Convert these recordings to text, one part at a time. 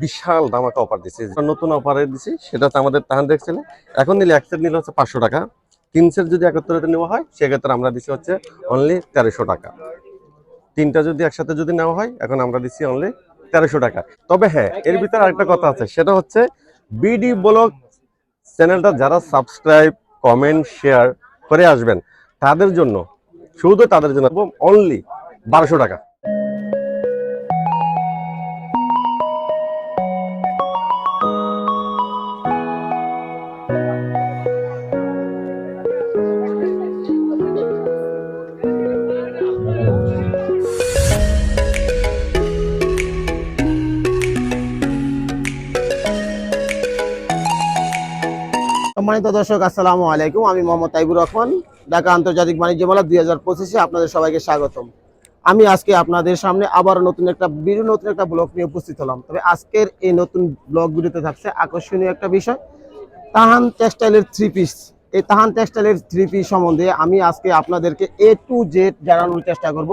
বিশাল ধামাকা অফার দিচ্ছি নতুন অফারে দিচ্ছি সেটা হচ্ছে আমাদের তাহান দেখছিলে এখন নিলে এক সেট নিলে হচ্ছে পাঁচশো টাকা। তিন সেট যদি একত্রিত নেওয়া হয়, সেক্ষেত্রে আমরা দিচ্ছি হচ্ছে অনলি তেরোশো টাকা। তিনটা যদি একসাথে যদি নেওয়া হয়, এখন আমরা দিচ্ছি অনলি তেরোশো টাকা। তবে হ্যাঁ এর ভিতরে আরেকটা কথা আছে, সেটা হচ্ছে বিডি ব্লগ চ্যানেলটা যারা সাবস্ক্রাইব কমেন্ট শেয়ার করে আসবেন, তাদের জন্য, শুধু তাদের জন্য অনলি বারোশো টাকা। সম্মানিত দর্শক, আসসালামু আলাইকুম। আমি মোহাম্মদ তাইবুর রহমান, ঢাকা আন্তর্জাতিক বাণিজ্য মেলা দুই হাজার পঁচিশে আপনাদের সবাইকে স্বাগতম। আমি আজকে আপনাদের সামনে আবার নতুন একটা ভিডিও, নতুন একটা ব্লগ নিয়ে উপস্থিত হলাম। তবে আজকের এই নতুন ব্লগ থাকছে আকর্ষণীয় একটা বিষয়, তাহান টেক্সটাইলের থ্রি পিস এই তাহান টেক্সটাইলের থ্রি পিস সম্বন্ধে আমি আজকে আপনাদেরকে এ টু জেড জানানোর চেষ্টা করব।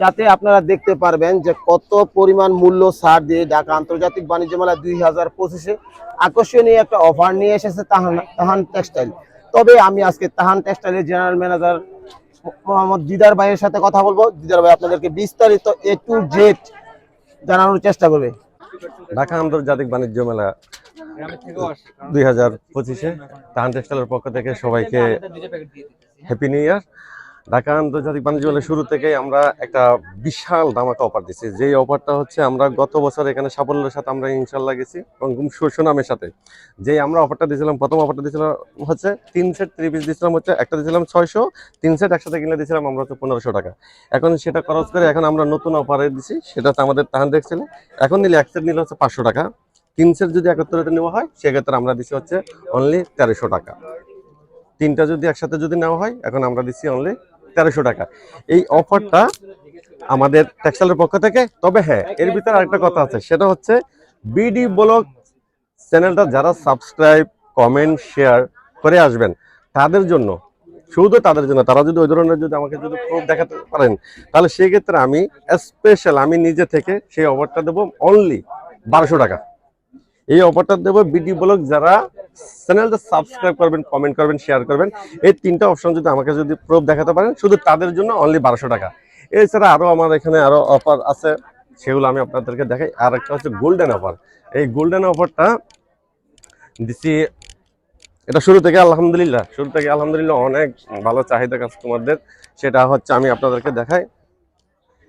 যাতে আপনারা দেখতে পারবেন যে কত পরিমাণ মূল্য ছাড় দিয়ে ঢাকা আন্তর্জাতিক বাণিজ্য মেলা দুই হাজার পঁচিশে আকর্ষণীয় একটা অফার নিয়ে এসেছে তাহান তাহান টেক্সটাইল তবে আমি আজকে তাহান টেক্সটাইলের জেনারেল ম্যানেজার মোহাম্মদ দিদার ভাইয়ের সাথে কথা বলব। দিদার ভাই আপনাদেরকে বিস্তারিত এ টু জেড জানানোর চেষ্টা করবে। ঢাকা আন্তর্জাতিক বাণিজ্য মেলা দুই হাজার পঁচিশে তাহান টেক্সটাইলের পক্ষ থেকে সবাইকে হ্যাপি নিউ ইয়ার ঢাকা আন্তর্জাতিক বাণিজ্য মেলার শুরু থেকেই আমরা একটা বিশাল ধামাকা অফার দিচ্ছি যেই অফারটা হচ্ছে, আমরা গত বছর এখানে সাফল্যের সাথে আমরা ইনশাল্লাহ গেছি এবং সুনামের সাথে। যেই আমরা অফারটা দিয়েছিলাম প্রথম অফারটা দিয়েছিলাম হচ্ছে তিন সেট থ্রি পিস দিয়েছিলাম হচ্ছে একটা দিয়েছিলাম ছয়শো, তিন সেট একসাথে কিনে দিয়েছিলাম আমরা হচ্ছে পনেরোশো টাকা। এখন সেটা খরচ করে এখন আমরা নতুন অফারে দিচ্ছি সেটা হচ্ছে আমাদের তাহান দেখছিল এখন নিলে এক সেট নিলে হচ্ছে পাঁচশো টাকা, তিন সেট যদি একত্রিত নেওয়া হয়, সেক্ষেত্রে আমরা দিচ্ছি হচ্ছে অনলি তেরোশো টাকা। তিনটা যদি একসাথে যদি নেওয়া হয়, এখন আমরা দিচ্ছি অনলি তেরোশো টাকা। এই অফারটা আমাদের টেক্সটাইলের পক্ষ থেকে, তবে হ্যাঁ এর ভিতরে আরেকটা কথা আছে, সেটা হচ্ছে বিডি ব্লগ চ্যানেলটা যারা সাবস্ক্রাইব, কমেন্ট, শেয়ার করে আসবেন, তাদের জন্য, শুধু তাদের জন্য, তারা যদি ওই ধরনের যদি আমাকে যদি প্রুফ দেখাতে পারেন, তাহলে সেই ক্ষেত্রে আমি স্পেশাল আমি নিজে থেকে সেই অফারটা দেবো অনলি বারোশো টাকা। এই অফারটা দেবো বিডি ব্লগ যারা চ্যানেলটা সাবস্ক্রাইব করবেন কমেন্ট করবেন শেয়ার করবেন। এই তিনটা অপশন যদি আমাকে যদি প্রুফ দেখাতে পারেন, শুধু তাদের জন্য অনলি বারোশো টাকা। এছাড়া আরও আমার এখানে আরও অফার আছে, সেগুলো আমি আপনাদেরকে দেখাই। আর একটা হচ্ছে গোল্ডেন অফার এই গোল্ডেন অফারটা দিচ্ছি এটা শুরু থেকে আলহামদুলিল্লাহ, শুরু থেকে আলহামদুলিল্লাহ অনেক ভালো চাহিদা কাস্টমারদের সেটা হচ্ছে আমি আপনাদেরকে দেখাই।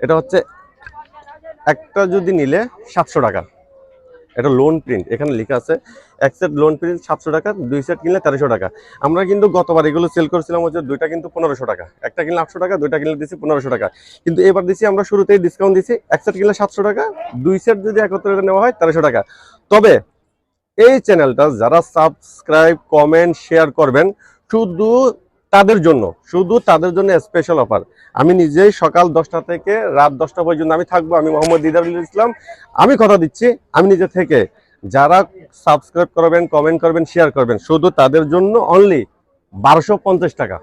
এটা হচ্ছে একটা যদি নিলে সাতশো টাকা। এটা লোন প্রিন্ট এখানে লেখা আছে, এক সেট লোন প্রিন্ট সাতশো টাকা, দুই সেট কিনলে তেরোশো টাকা। আমরা কিন্তু গতবার এগুলো সেল করেছিলাম হচ্ছে দুইটা কিন্তু পনেরোশো টাকা। একটা কিনলে আটশো টাকা, দুইটা কিনলে দিচ্ছি পনেরোশো টাকা। কিন্তু এবার দিচ্ছি আমরা শুরুতেই ডিসকাউন্ট দিচ্ছি এক সেট কিনলে সাতশো টাকা, দুই সেট যদি একত্রিত নেওয়া হয় তেরোশো টাকা। তবে এই চ্যানেলটা যারা সাবস্ক্রাইব কমেন্ট শেয়ার করবেন, শুধু তাদের জন্য, শুধু তাদের জন্য স্পেশাল অফার আমি নিজেই সকাল দশটা থেকে রাত দশটা পর্যন্ত আমি থাকব, আমি মোহাম্মদ দিদারুল ইসলাম। আমি কথা দিচ্ছি, আমি নিজে থেকে। যারা সাবস্ক্রাইব করবেন কমেন্ট করবেন শেয়ার করবেন, শুধু তাদের জন্য অনলি বারোশো টাকা।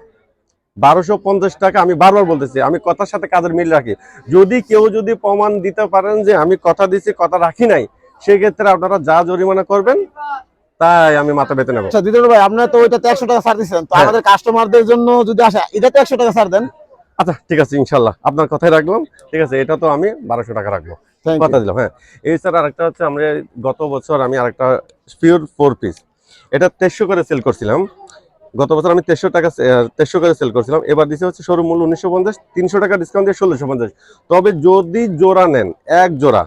বারোশো পঞ্চাশ টাকা আমি বারবার বলতেছি, আমি কথার সাথে কাজের মিল রাখি? যদি কেউ যদি প্রমাণ দিতে পারেন যে আমি কথা দিচ্ছি কথা রাখি নাই, সেক্ষেত্রে আপনারা যা জরিমানা করবেন তাই আমি মাথা বেঁধে নেব। আচ্ছা দিদার ভাই আপনারা তো ওইটাতে একশো টাকা ছাড় দিচ্ছেন তো হ্যাঁ। আমাদের কাস্টমারদের জন্য যদি আসে এটাতে একশো টাকা ছাড় দেন। আচ্ছা ঠিক আছে ইনশাল্লাহ। আপনার কথাই রাখলাম। ঠিক আছে এটা তো আমি বারোশো টাকা রাখব। কথা দিলাম হ্যাঁ। এছাড়া আরেকটা হচ্ছে আমরা গত বছর আমি আরেকটা পিওর ফোর পিস এটা তেইশশো করে সেল করছিলাম। গত বছর আমি তেইশশো টাকা তেইশশো করে সেল করছিলাম। এবার দিচ্ছে হচ্ছে শোরুম মূল্য উনিশশো পঞ্চাশ তিনশো টাকা ডিসকাউন্ট দিয়ে ষোলোশো পঞ্চাশ। তবে যদি জোড়া নেন এক জোড়া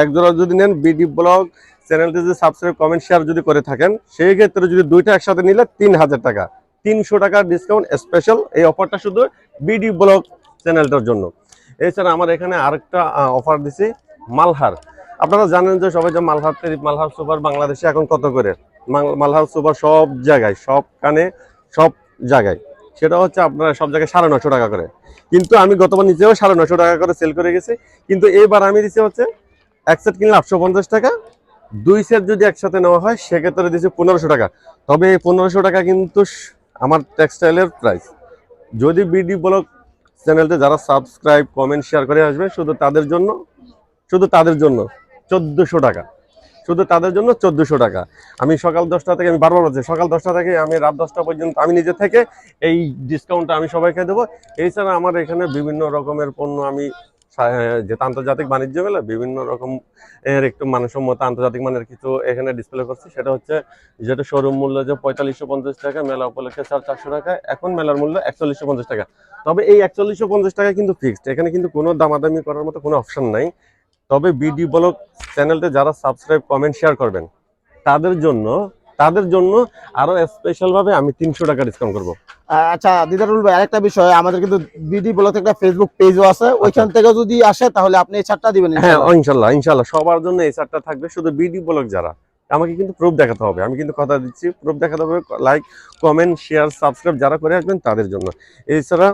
এক জোড়া যদি নেন বিডি ব্লগ চ্যানেলটি যদি সাবস্ক্রাইব কমেন্ট শেয়ার যদি করে থাকেন, সেই ক্ষেত্রে যদি দুইটা একসাথে নিলে তিন হাজার টাকা। তিনশো টাকার ডিসকাউন্ট স্পেশাল এই অফারটা শুধু বিডি ব্লগ চ্যানেলটার জন্য। এছাড়া আমার এখানে আরেকটা অফার দিছি, মালহার। আপনারা জানেন যে সবাই যে মালহার মালহার সুপার বাংলাদেশে এখন কত করে? মালহার সুপার সব জায়গায়, সব কানে, সব জায়গায়। সেটা হচ্ছে আপনারা সব জায়গায় সাড়ে নশো টাকা করে। কিন্তু আমি গতবার নিজেও সাড়ে নশো টাকা করে সেল করে গেছি। কিন্তু এবার আমি দিচ্ছি হচ্ছে, এক সেট কিনলে আটশো পঞ্চাশ টাকা দুই সেট যদি একসাথে নেওয়া হয়, সেক্ষেত্রে দিচ্ছি পনেরোশো টাকা। তবে এই পনেরোশো টাকা কিন্তু আমার টেক্সটাইলের প্রাইস যদি বিডি ব্লগ চ্যানেলতে যারা সাবস্ক্রাইব কমেন্ট শেয়ার করে আসবে, শুধু তাদের জন্য, শুধু তাদের জন্য চোদ্দোশো টাকা। শুধু তাদের জন্য চোদ্দোশো টাকা। আমি সকাল দশটা থেকে, আমি বারবার বলছি, সকাল দশটা থেকে আমি রাত দশটা পর্যন্ত, আমি নিজে থেকে এই ডিসকাউন্টটা আমি সবাইকে দেবো। এছাড়া আমার এখানে বিভিন্ন রকমের পণ্য আমি যেটা আন্তর্জাতিক বাণিজ্য মেলা বিভিন্ন রকম এর একটু মানসম্মত আন্তর্জাতিক মানের কিছু এখানে ডিসপ্লে করছি। সেটা হচ্ছে যেটা শোরুম মূল্য যে পঁয়তাল্লিশশো পঞ্চাশ টাকা, মেলা উপলক্ষে চার চারশো টাকা, এখন মেলার মূল্য একচল্লিশশো পঞ্চাশ টাকা। তবে এই একচল্লিশশো পঞ্চাশ টাকা কিন্তু ফিক্সড এখানে কিন্তু কোনো দামাদামি করার মতো কোনো অপশন নাই। তবে বিডি ব্লগ চ্যানেলটা যারা সাবস্ক্রাইব কমেন্ট শেয়ার করবেন, তাদের জন্য তাদের জন্য আরও স্পেশাল ভাবে আমি তিনশো টাকা ডিসকাউন্ট করব। আচ্ছা দিদারুল ভাই আরেকটা বিষয় আমাদের কিন্তু বিডি ব্লক একটা ফেসবুক পেজও আছে ওইখান থেকে যদি আসে তাহলে আপনি এই ছাড়টা দিবেন হ্যাঁ ইনশাআল্লাহ। ইনশাল্লাহ ইনশাল্লাহ সবার জন্য এই চারটা থাকবে শুধু বিডি ব্লগ যারা। আমাকে কিন্তু প্রুফ দেখাতে হবে আমি কিন্তু কথা দিচ্ছি প্রুফ দেখাতে হবে লাইক কমেন্ট শেয়ার সাবস্ক্রাইব যারা করে আসবেন তাদের জন্য। এছাড়া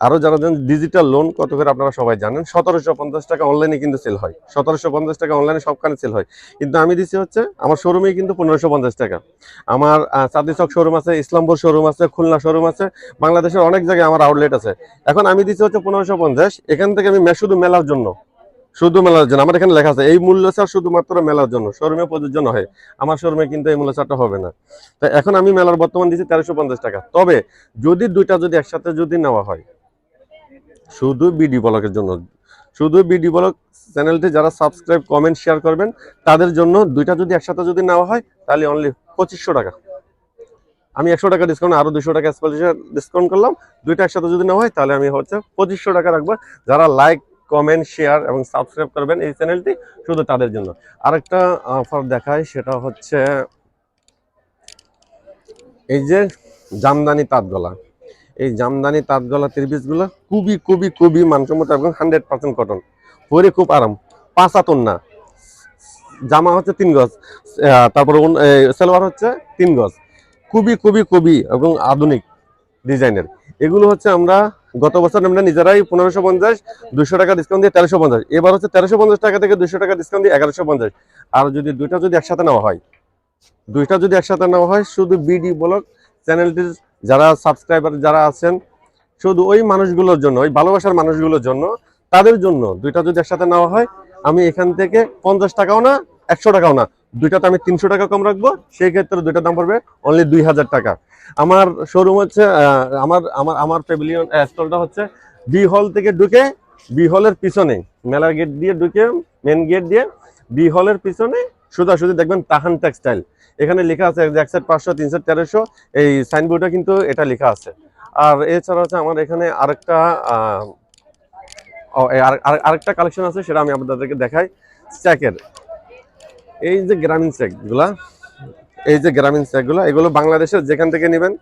আরও যারা জানেন ডিজিটাল লোন কত করে আপনারা সবাই জানেন? সতেরোশো পঞ্চাশ টাকা অনলাইনে কিন্তু সেল হয়। সতেরোশো পঞ্চাশ টাকা অনলাইনে সবখানে সেল হয়। কিন্তু আমি দিচ্ছি হচ্ছে, আমার শোরুমে কিন্তু পনেরোশো পঞ্চাশ টাকা। আমার চাঁদনি চক শোরুম আছে, ইসলামপুর শোরুম আছে, খুলনা শোরুম আছে, বাংলাদেশের অনেক জায়গায় আমার আউটলেট আছে। এখন আমি দিচ্ছি হচ্ছে পনেরোশো পঞ্চাশ, এখান থেকে আমি শুধু মেলার জন্য। শুধু মেলার জন্য। আমার এখানে লেখা আছে, এই মূল্য ছাড় শুধুমাত্র মেলার জন্য। শোরুমে প্রযোজ্য হয় আমার শোরুমে কিন্তু এই মূল্য ছাড়টা হবে না। তো এখন আমি মেলার বর্তমান দিচ্ছি তেরোশো টাকা। তবে যদি দুইটা যদি একসাথে যদি নেওয়া হয় শুধু বিডি ব্লকের জন্য। শুধু বিডি ব্লক চ্যানেলটি যারা সাবস্ক্রাইব কমেন্ট শেয়ার করবেন, তাদের জন্য দুইটা যদি একসাথে যদি নেওয়া হয়, তাহলে অনলি পঁচিশশো টাকা। আমি একশো টাকা ডিসকাউন্ট আরও দুশো টাকা ডিসকাউন্ট করলাম। দুইটা একসাথে যদি নেওয়া হয়, তাহলে আমি হচ্ছে পঁচিশশো টাকা রাখব। যারা লাইক কমেন্ট শেয়ার এবং সাবস্ক্রাইব করবেন এই চ্যানেলটি, শুধু তাদের জন্য। আরেকটা অফার দেখায় সেটা হচ্ছে এই যে জামদানি তাঁতগলা। এই জামদানি তাঁতগলা ত্রিপিসগুলো খুবই খুবই খুবই মানসম্মত এবং হান্ড্রেড পার্সেন্ট কটন পরে খুব আরাম। পাঁচ হাতন না। জামা হচ্ছে তিন গজ। তারপরে সালোয়ার হচ্ছে তিন গজ। খুবই খুবই খুবই এবং আধুনিক ডিজাইনের। এগুলো হচ্ছে আমরা গত বছর আমরা নিজেরাই পনেরোশো পঞ্চাশ দুশো টাকা ডিসকাউন্ট দিয়ে তেরোশো পঞ্চাশ। এবার হচ্ছে তেরোশো পঞ্চাশ টাকা থেকে দুশো টাকা ডিসকাউন্ট দিয়ে এগারোশো পঞ্চাশ। আর যদি দুইটা যদি একসাথে নেওয়া হয়, দুইটা যদি একসাথে নেওয়া হয়, শুধু বিডি ব্লগ চ্যানেলটির যারা সাবস্ক্রাইবার যারা আছেন, শুধু ওই মানুষগুলোর জন্য, ওই ভালোবাসার মানুষগুলোর জন্য, তাদের জন্য দুইটা যদি একসাথে নেওয়া হয়, আমি এখান থেকে পঞ্চাশ টাকাও না, একশো টাকাও না, দুইটাতে আমি তিনশো টাকা কম রাখব, সেই ক্ষেত্রে দুইটার দাম পড়বে অনলি দুই হাজার টাকা। আমার শোরুম হচ্ছে আমার আমার আমার পেভিলিয়ন স্টলটা হচ্ছে বি হল থেকে ঢুকে বি হলের পিছনে মেলা গেট দিয়ে ঢুকে মেন গেট দিয়ে বি হলের পিছনে সোজাসুজি দেখবেন তাহান টেক্সটাইল এখানে লেখা আছে এক সেট পাঁচশো, তিন সেট তেরোশো। এই সাইনবোর্ডে কিন্তু এটা লেখা আছে। আর এছাড়া হচ্ছে আমার এখানে আরেকটা আরেকটা কালেকশন আছে, সেটা আমি আপনাদেরকে দেখাই। স্যাকের এই যে গ্রামীণ স্যাকগুলা, এই যে গ্রামীণ স্যাকগুলো, এগুলো বাংলাদেশের যেখান থেকে নেবেন,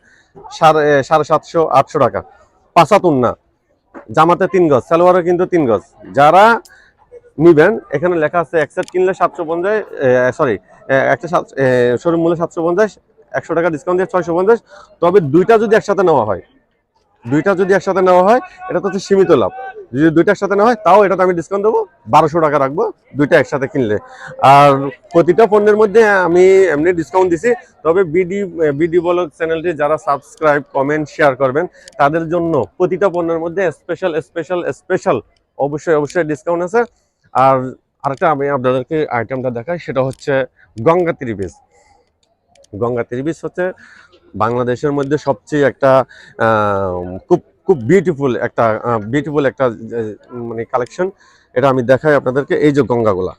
সাড়ে সাড়ে সাতশো, আটশো টাকা। পাঁচাতুন না জামাতে তিন গজ, সালোয়ারও কিন্তু তিন গজ। যারা নিবেন, এখানে লেখা আছে, এক সেট কিনলে সাতশো পঞ্চাশ সরি একটা সাত শোরুম মূল্য সাতশো পঞ্চাশ, একশো টাকা ডিসকাউন্ট দিয়ে ছয়শো পঞ্চাশ। তবে দুইটা যদি একসাথে নেওয়া হয়, দুইটা যদি একসাথে নেওয়া হয়, এটা তো হচ্ছে সীমিত লাভ। যদি দুইটা একসাথে নেওয়া হয়, তাও এটাতে আমি ডিসকাউন্ট দেবো, বারোশো টাকা রাখব, দুইটা একসাথে কিনলে। আর প্রতিটা পণ্যের মধ্যে আমি এমনি ডিসকাউন্ট দিছি, তবে বিডি বিডি ব্লগ চ্যানেলটি যারা সাবস্ক্রাইব কমেন্ট শেয়ার করবেন, তাদের জন্য প্রতিটা পণ্যের মধ্যে স্পেশাল স্পেশাল স্পেশাল অবশ্যই অবশ্যই ডিসকাউন্ট আছে। আর আরেকটা আমি আপনাদেরকে আইটেমটা দেখাই, সেটা হচ্ছে গঙ্গা ত্রিপিস গঙ্গা ত্রিপিস হচ্ছে বাংলাদেশের মধ্যে সবচেয়ে একটা খুব খুব বিউটিফুল একটা বিউটিফুল একটা মানে কালেকশন এটা আমি দেখাই আপনাদেরকে, এই যে গঙ্গাগুলা।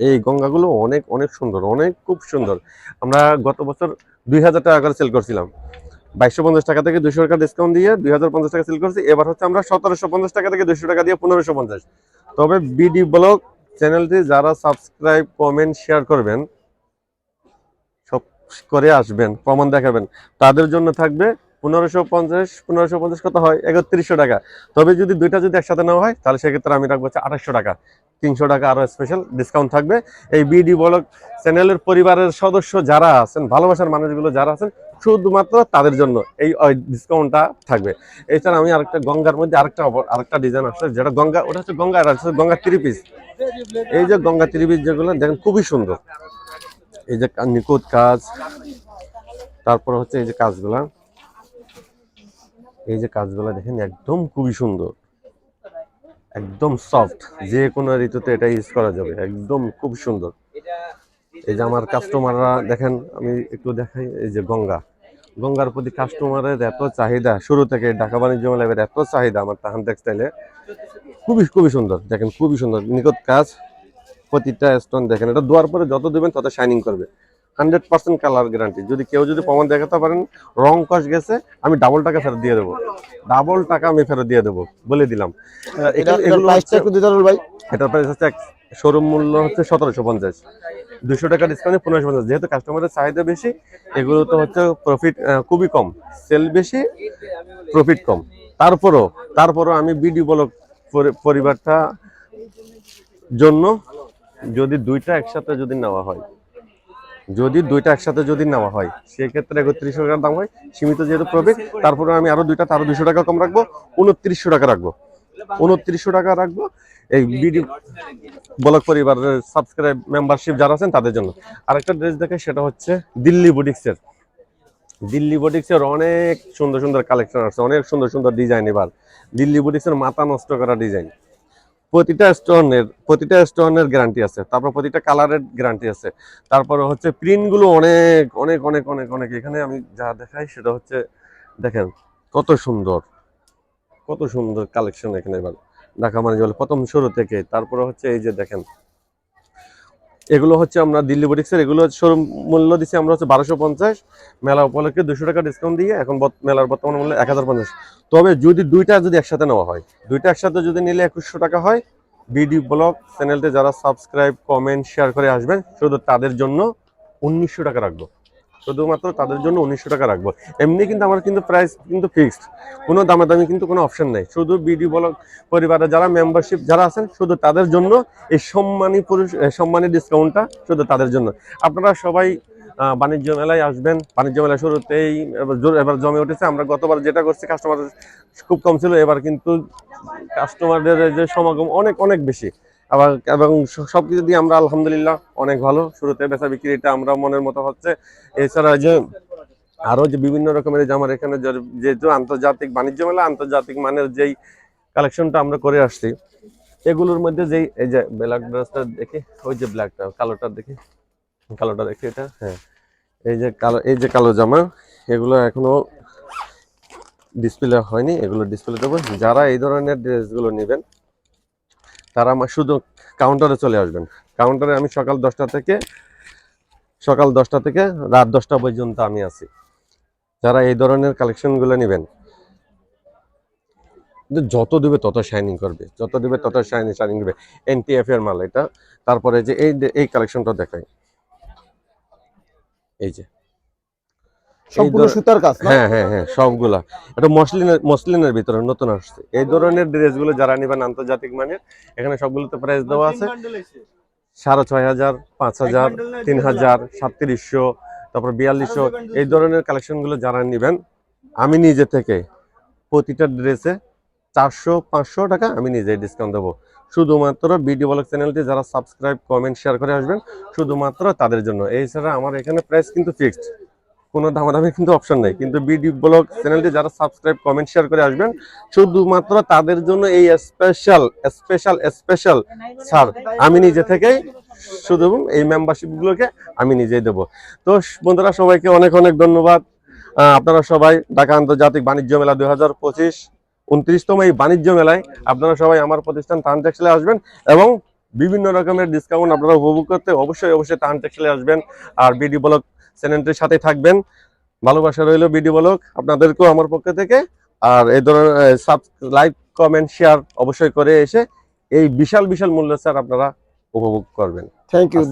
এই গঙ্গাগুলো অনেক অনেক সুন্দর, অনেক খুব সুন্দর। আমরা গত বছর দুই হাজার টাকা করে সেল করছিলাম। বাইশশো পঞ্চাশ টাকা থেকে দুশো টাকা ডিসকাউন্ট দিয়ে দুই হাজার পঞ্চাশ টাকা সেল করছি। এবার হচ্ছে আমরা সতেরোশো পঞ্চাশ টাকা থেকে দুশো টাকা দিয়ে পনেরোশো পঞ্চাশ। তবে বিডি ব্লগ চ্যানেলটি যারা সাবস্ক্রাইব, কমেন্ট, শেয়ার করবেন, সব করে আসবেন, প্রমাণ দেখাবেন, তাদের জন্য থাকবে পনেরোশো পঞ্চাশ পনেরোশো পঞ্চাশ কত হয়? একত্রিশশো টাকা। তবে যদি দুইটা যদি একসাথে নেওয়া হয়, তাহলে সেক্ষেত্রে আমি রাখব হচ্ছে আঠাশশো টাকা। তিনশো টাকা আরও স্পেশাল ডিসকাউন্ট থাকবে। এই বিডি ব্লগ চ্যানেলের পরিবারের সদস্য যারা আছেন, ভালোবাসার মানুষগুলো যারা আছেন শুধুমাত্র তাদের জন্য এই ডিসকাউন্টটা থাকবে। এছাড়া আমি আরেকটা গঙ্গার মধ্যে আরেকটা আরেকটা ডিজাইন আছে যেটা গঙ্গা, ওটা হচ্ছে গঙ্গা আর গঙ্গা থ্রি পিস এই যে গঙ্গা থ্রি পিস যেগুলো, দেখেন খুবই সুন্দর। এই যে নিখুঁত কাজ। তারপর হচ্ছে এই যে কাজগুলা। এই যে কাজগুলা দেখেন, একদম খুবই সুন্দর। একদম সফট যে কোনো ঋতুতে এটা ইউজ করা যাবে। একদম খুব সুন্দর। এই যে আমার কাস্টমাররা দেখেন আমি একটু দেখাই এই যে গঙ্গা। গঙ্গার প্রতি কাস্টমারের এত চাহিদা শুরু থেকে ঢাকা বাণিজ্য মেলার এত চাহিদা আমার তাহান টেক্সটাইলে খুবই খুবই সুন্দর দেখেন খুবই সুন্দর নিকট কাজ প্রতিটা স্টোন দেখেন এটা দেওয়ার পরে যত দেবেন তত শাইনিং করবে। হান্ড্রেড পার্সেন্ট কালার গ্যারান্টি যদি কেউ যদি প্রমাণ দেখাতে পারেন রং কষ গেছে আমি ডাবল টাকা ফেরত দিয়ে দেবো। ডাবল টাকা আমি ফেরত দিয়ে দেবো বলে দিলাম। এটা প্রাইসটা একটু দিতে ভাই। এটার প্রাইস হচ্ছে শোরুম মূল্য হচ্ছে সতেরোশো পঞ্চাশ। দুশো টাকা ডিসকাউন্টে পনেরোশো পঞ্চাশ। যেহেতু কাস্টমারের চাহিদা বেশি, এগুলো তো হচ্ছে প্রফিট খুবই কম। সেল বেশি প্রফিট কম। তারপরও তারপরও আমি বিডি ব্লক পরিবারটা জন্য যদি দুইটা একসাথে যদি নেওয়া হয়, যদি দুইটা একসাথে যদি নেওয়া হয়, সেক্ষেত্রে একত্রিশশো টাকার দাম হয়। সীমিত যেহেতু প্রফিট তারপরে আমি আরও দুইটা আরও দুশো টাকা কম রাখব, উনত্রিশশো টাকা রাখব। উনত্রিশশো টাকা রাখব। এই বিডি ব্লক পরিবারের সাবস্ক্রাইব মেম্বারশিপ যারা আছেন তাদের জন্য। আরেকটা ড্রেস দেখে সেটা হচ্ছে দিল্লি বুটিক্সের দিল্লি বুটিক্সের অনেক সুন্দর সুন্দর কালেকশন আছে, অনেক সুন্দর সুন্দর ডিজাইন এবার। দিল্লি বুটিক্সের মাথা নষ্ট করা ডিজাইন প্রতিটা স্টোনের প্রতিটা স্টোনের গ্যারান্টি আছে। তারপর প্রতিটা কালারের গ্যারান্টি আছে। তারপরে হচ্ছে প্রিন্টগুলো অনেক অনেক অনেক অনেক অনেক। এখানে আমি যা দেখাই, সেটা হচ্ছে, দেখেন কত সুন্দর। কত সুন্দর কালেকশন এখানে এবার ঢাকা মানে বলে প্রথম শুরু থেকে। তারপরে হচ্ছে এই যে দেখেন, এগুলো হচ্ছে আমরা দিল্লি বুটিক্সের এগুলো শোরুম মূল্য দিচ্ছি আমরা হচ্ছে বারোশো পঞ্চাশ। মেলা উপলক্ষে দুশো টাকা ডিসকাউন্ট দিয়ে এখন মেলার বর্তমান মূল্য এক হাজার পঞ্চাশ। তবে যদি দুইটা যদি একসাথে নেওয়া হয়, দুইটা একসাথে যদি নিলে একুশশো টাকা হয় বিডি ব্লগ চ্যানেলটি যারা সাবস্ক্রাইব কমেন্ট শেয়ার করে আসবেন, শুধু তাদের জন্য উনিশশো টাকা রাখব। শুধুমাত্র তাদের জন্য উনিশশো টাকা রাখব। এমনি কিন্তু আমার কিন্তু প্রাইস কিন্তু ফিক্সড কোনো দামাদামি কিন্তু কোনো অপশন নেই। শুধু বিডি ব্লগ পরিবারের যারা মেম্বারশিপ যারা আছেন, শুধু তাদের জন্য এই সম্মানী পুরুষ সম্মানী ডিসকাউন্টটা শুধু তাদের জন্য। আপনারা সবাই বাণিজ্য মেলায় আসবেন। বাণিজ্য মেলা শুরুতেই এবার জমে উঠেছে। আমরা গতবার যেটা করছি কাস্টমার খুব কম ছিল। এবার কিন্তু কাস্টমারদের যে সমাগম অনেক অনেক বেশি। আবার এবং স- সবকিছু দিয়ে আমরা আলহামদুলিল্লাহ অনেক ভালো। শুরুতে বেচা বিক্রিটা আমরা মনের মতো হচ্ছে। এছাড়া যে আরও যে বিভিন্ন রকমের আমার এখানে যেহেতু আন্তর্জাতিক বাণিজ্য মেলা, আন্তর্জাতিক মানের যেই কালেকশনটা আমরা করে আসছি, এগুলোর মধ্যে যেই এই যে ব্ল্যাক ড্রেসটা দেখি, ওই যে ব্ল্যাকটা কালোটা দেখি। কালোটা দেখি এটা হ্যাঁ। এই যে কালো এই যে কালো জামা, এগুলো এখনও ডিসপ্লে হয়নি। এগুলো ডিসপ্লে দেবো। যারা এই ধরনের ড্রেসগুলো নেবেন তারা আমার শুধু কাউন্টারে চলে আসবেন। কাউন্টারে আমি সকাল দশটা থেকে, সকাল দশটা থেকে রাত দশটা পর্যন্ত আমি আছি। যারা এই ধরনের কালেকশনগুলো নেবেন যত দেবে তত শাইনিং করবে, যত দিবে তত শাইনিং শাইনিং দিবে এনটিএফ এর মাল এটা। তারপরে যে এই এই কালেকশনটা দেখাই। এই যে। সম্পূর্ণ সুতার কাজ হ্যাঁ হ্যাঁ হ্যাঁ সবগুলা। এটা মসলিনের মসলিনের ভিতরে নতুন আসছে। এই ধরনের ড্রেসগুলো যারা নিবেন আন্তর্জাতিক মানের এখানে সবগুলোতে প্রাইস দেওয়া আছে। সাড়ে ছয় হাজার পাঁচ হাজার তিন হাজার। সাতত্রিশশো তারপর বিয়াল্লিশশো। এই ধরনের কালেকশনগুলো যারা নেবেন আমি নিজে থেকে প্রতিটা ড্রেসে চারশো পাঁচশো টাকা আমি নিজেই ডিসকাউন্ট দেবো। শুধুমাত্র বিডি ব্লগ চ্যানেলটি যারা সাবস্ক্রাইব কমেন্ট শেয়ার করে আসবেন শুধুমাত্র তাদের জন্য। এছাড়া আমার এখানে প্রাইস কিন্তু ফিক্সড কোনো দামাদামি কিন্তু অপশন নেই। কিন্তু বিডি ব্লগ চ্যানেলটি যারা সাবস্ক্রাইব কমেন্ট শেয়ার করে আসবেন, শুধুমাত্র তাদের জন্য এই স্পেশাল স্পেশাল স্পেশাল ছাড় আমি নিজে থেকেই শুধু এই মেম্বারশিপ গুলোকে আমি নিজেই দেবো। তো বন্ধুরা, সবাইকে অনেক অনেক ধন্যবাদ। আপনারা সবাই ঢাকা আন্তর্জাতিক বাণিজ্য মেলা দুই হাজার পঁচিশ উনত্রিশতম এই বাণিজ্য মেলায় আপনারা সবাই আমার প্রতিষ্ঠান তান টেক্সটাইলে আসবেন এবং বিভিন্ন রকমের ডিসকাউন্ট আপনারা উপভোগ করতে অবশ্যই অবশ্যই তান টেক্সটাইলে আসবেন। আর বিডি ব্লক চ্যানেলটির সাথে থাকবেন। ভালোবাসা রইল ভিডিও বলক আপনাদেরকেও আমার পক্ষ থেকে। আর এই ধরনের সাব লাইক কমেন্ট শেয়ার অবশ্যই করে এসে এই বিশাল বিশাল মূল্য স্যার আপনারা উপভোগ করবেন। Thank you